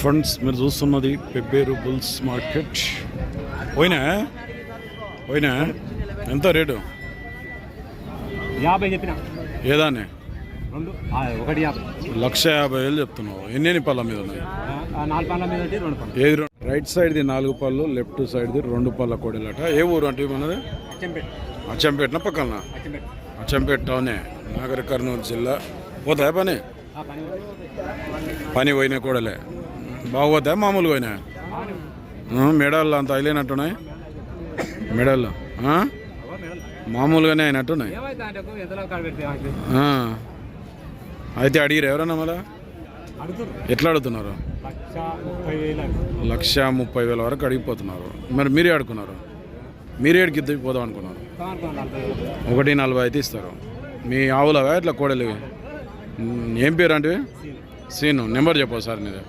Friends మీరు చూస్తున్నది Pebbair bulls market పోయినా? పోయినా? ఎంత రేటు? యాభై చెప్పిన. ఏదానే లక్ష యాభై వేలు చెప్తున్నావు. ఎన్ని పళ్ళ మీద ఉన్నాయి? ఏది రైట్ సైడ్ది నాలుగు పళ్ళు లెఫ్ట్ సైడ్ది రెండు పళ్ళ కోడెలట. ఏ ఊరు అంటే మనది అచ్చంపేట. అచ్చంపేటన పక్కన అచ్చంపేట. టౌనే నాగర కర్నూలు జిల్లా. పోతాయా పని? పని పోయినా కూడలే. బాగోతాయా మామూలుగా పోయినా? మెడల్లో అంత అయిలేనట్టున్నాయి? మెడల్లో? మామూలుగానే అయినట్టున్నాయి? అయితే అడిగిరు ఎవరన్నా మళ్ళా? ఎట్లా అడుగుతున్నారు? లక్ష ముప్పై వేలు వరకు అడిగిపోతున్నారు. మరి మీరే అడుకున్నారు మీరే అడిగి పోదాం అనుకున్నారు. ఒకటి నలభై అయితే ఇస్తారు. మీ ఆవులవా ఇట్లా కోడలు ఏం పేరు అంటే సీను. నెంబర్ చెప్పు సార్ నీది.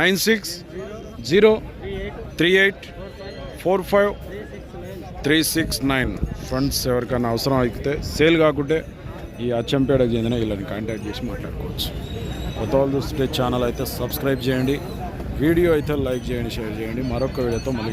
Nine six zero three eight four five three six nine. Friends ఎవరికైనా అవసరం అయితే సేల్ కాకుంటే ఈ అచ్చంపేటకు చెందిన వీళ్ళని కాంటాక్ట్ చేసి మాట్లాడుకోవచ్చు. కొత్త వాళ్ళు చూస్తే ఛానల్ అయితే సబ్స్క్రైబ్ చేయండి. వీడియో అయితే లైక్ చేయండి షేర్ చేయండి. మరొక వీడియోతో మళ్ళీ